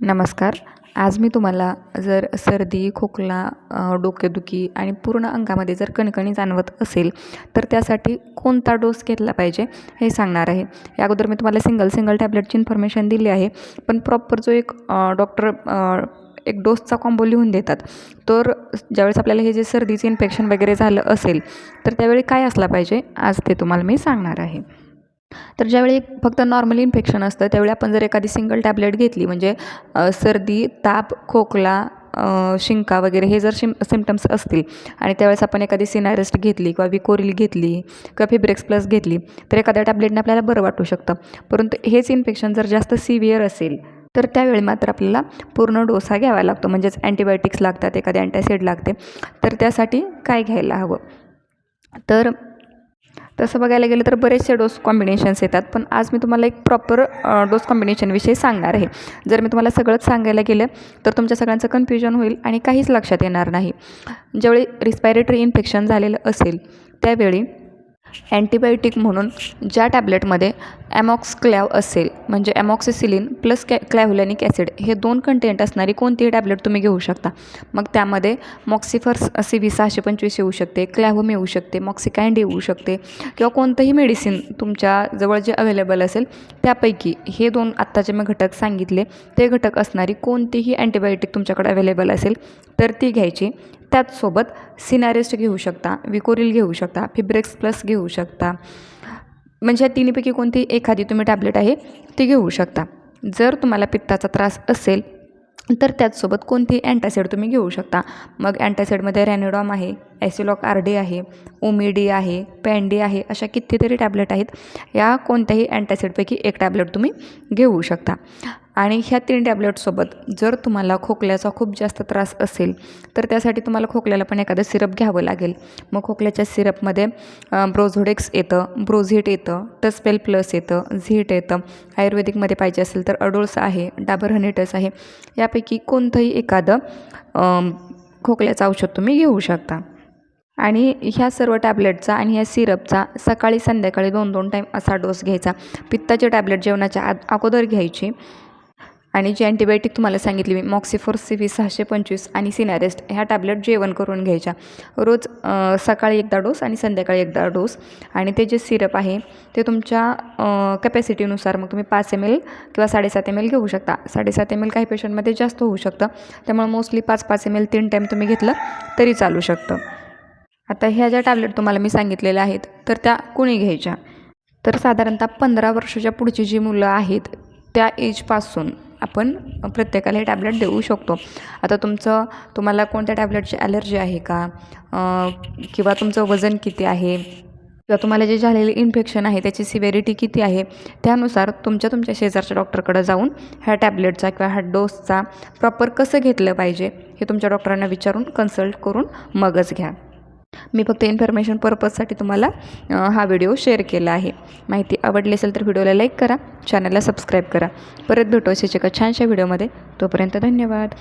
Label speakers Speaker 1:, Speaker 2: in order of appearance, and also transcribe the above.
Speaker 1: नमस्कार. आज मी तुम्हाला जर सर्दी खोकला डोकेदुखी आणि पूर्ण अंगामध्ये जर कणकणी जाणवत असेल तर त्यासाठी कोणता डोस घेतला पाहिजे हे सांगणार आहे. या अगोदर मी तुम्हाला सिंगल सिंगल टॅबलेटची इन्फॉर्मेशन दिली आहे पण प्रॉपर जो एक डॉक्टर एक डोसचा कॉम्बो लिहून देतात. तर ज्यावेळेस आपल्याला हे जे सर्दीचे इन्फेक्शन वगैरे झालं असेल तर त्यावेळी काय असला पाहिजे आज ते तुम्हाला मी सांगणार आहे. तर ज्यावेळी फक्त नॉर्मल इन्फेक्शन असतं त्यावेळी आपण जर एखादी सिंगल टॅबलेट घेतली म्हणजे सर्दी ताप खोकला शिंका वगैरे हे जर शिम सिम्टम्स असतील आणि त्यावेळेस आपण एखादी सिनारिस्ट घेतली किंवा विकोरिल घेतली किंवा फिब्रेक्स प्लस घेतली तर एखाद्या टॅबलेटने आपल्याला बरं वाटू शकतं. परंतु हेच इन्फेक्शन जर जास्त सिव्हिअर असेल तर त्यावेळी मात्र आपल्याला पूर्ण डोसा घ्यावा लागतो. म्हणजेच अँटीबायोटिक्स लागतात एखादी अँटॅसिड लागते तर त्यासाठी काय घ्यायला हवं? तर तसं बघायला गेलं तर बरेचसे डोस कॉम्बिनेशन्स येतात. पण आज मी तुम्हाला एक प्रॉपर डोस कॉम्बिनेशनविषयी सांगणार आहे. जर मी तुम्हाला सगळंच सांगायला गेलं तर तुमच्या सगळ्यांचं कन्फ्युजन होईल आणि काहीच लक्षात येणार नाही. ज्यावेळी रिस्पायरेटरी इन्फेक्शन झालेलं असेल त्यावेळी अँटीबायोटिक म्हणून ज्या टॅब्लेटमध्ये ॲमॉक्सक्लॅव असेल म्हणजे ॲमॉक्सिसिलिन प्लस कॅ क्लॅव्हलॅनिक ॲसिड हे दोन कंटेंट असणारी कोणतीही टॅब्लेट तुम्ही घेऊ शकता. मग त्यामध्ये मॉक्सिफर्स सी व्ही सहाशे पंचवीस येऊ शकते क्लॅव्होम येऊ शकते मॉक्सिकँड येऊ शकते किंवा कोणतंही मेडिसिन तुमच्या जवळ जे अवेलेबल असेल त्यापैकी हे दोन आत्ताचे मी घटक सांगितले ते घटक असणारी कोणतीही अँटीबायोटिक तुमच्याकडे अवेलेबल असेल तर ती घ्यायची. त्याचसोबत सिनारिस्ट घेऊ शकता विकोरिल घेऊ शकता फिब्रेक्स प्लस घेऊ शकता. म्हणजे या तिन्हीपैकी कोणती एखादी तुम्ही टॅब्लेट आहे ती घेऊ शकता. जर तुम्हाला पित्ताचा त्रास असेल तर त्याचसोबत कोणती अँटासिड तुम्ही घेऊ शकता. मग अँटासिडमध्ये रॅनेडॉम आहे ॲसिलॉक आर डी आहे ओमिडी आहे पॅन्डी आहे अशा कितीतरी टॅबलेट आहेत. या कोणत्याही अँटासिडपैकी एक टॅबलेट तुम्ही घेऊ शकता. आणि ह्या तीन टॅबलेटसोबत जर तुम्हाला खोकल्याचा खूप जास्त त्रास असेल तर त्यासाठी तुम्हाला खोकल्याला पण एखादं सिरप घ्यावं लागेल. मग खोकल्याच्या सिरपमध्ये ब्रोझोडेक्स येतं ब्रोझिट येतं टसपेल प्लस येतं झीट येतं. आयुर्वेदिकमध्ये पाहिजे असेल तर अडोल्स आहे डाबर हनीटस आहे. यापैकी कोणतंही एखादं खोकल्याचं औषध तुम्ही घेऊ शकता. आणि ह्या सर्व टॅब्लेटचा आणि ह्या सिरपचा सकाळी संध्याकाळी दोन दोन टाईम असा डोस घ्यायचा. पित्ताची टॅब्लेट जेवणाच्या आत अगोदर घ्यायची. आणि जी अँटीबायोटिक तुम्हाला सांगितली मी मॉक्सिफोर सी व्ही सहाशे पंचवीस आणि सिनारेस्ट ह्या टॅब्लेट जेवण करून घ्यायच्या. रोज सकाळी एकदा डोस आणि संध्याकाळी एकदा डोस. आणि ते जे सिरप आहे ते तुमच्या कॅपॅसिटीनुसार मग तुम्ही पाच एम एल किंवा साडेसात एम एल घेऊ शकता. साडेसात एम एल काही पेशंटमध्ये जास्त होऊ शकतं. त्यामुळे मोस्टली पाच पाच एम एल तीन टाईम तुम्ही घेतलं तरी चालू शकतं. आता ह्या ज्या टॅबलेट तुम्हाला मी सांगितलेल्या आहेत तर त्या कुणी घ्यायच्या? तर साधारणतः पंधरा वर्षाच्या पुढची जी मुलं आहेत त्या एजपासून आपण प्रत्येकाला हे टॅब्लेट देऊ शकतो. आता तुमचं तुम्हाला कोणत्या टॅबलेटची ॲलर्जी आहे का? किंवा तुमचं वजन किती आहे? किंवा तुम्हाला जे झालेले इन्फेक्शन आहे त्याची सिव्हिरिटी किती आहे? त्यानुसार तुमच्या तुमच्या शेजारच्या डॉक्टरकडे जाऊन ह्या टॅबलेटचा किंवा ह्या डोसचा प्रॉपर कसं घेतलं पाहिजे हे तुमच्या डॉक्टरांना विचारून कन्सल्ट करून मगच घ्या. मी फक्त इन्फॉर्मेशन पर्पजसाठी तुम्हाला हा व्हिडिओ शेअर केला आहे. माहिती आवडली असेल तर व्हिडिओला लाईक करा चॅनलला सबस्क्राईब करा. परत भेटू असेच एका छानशा व्हिडिओमध्ये तोपर्यंत धन्यवाद.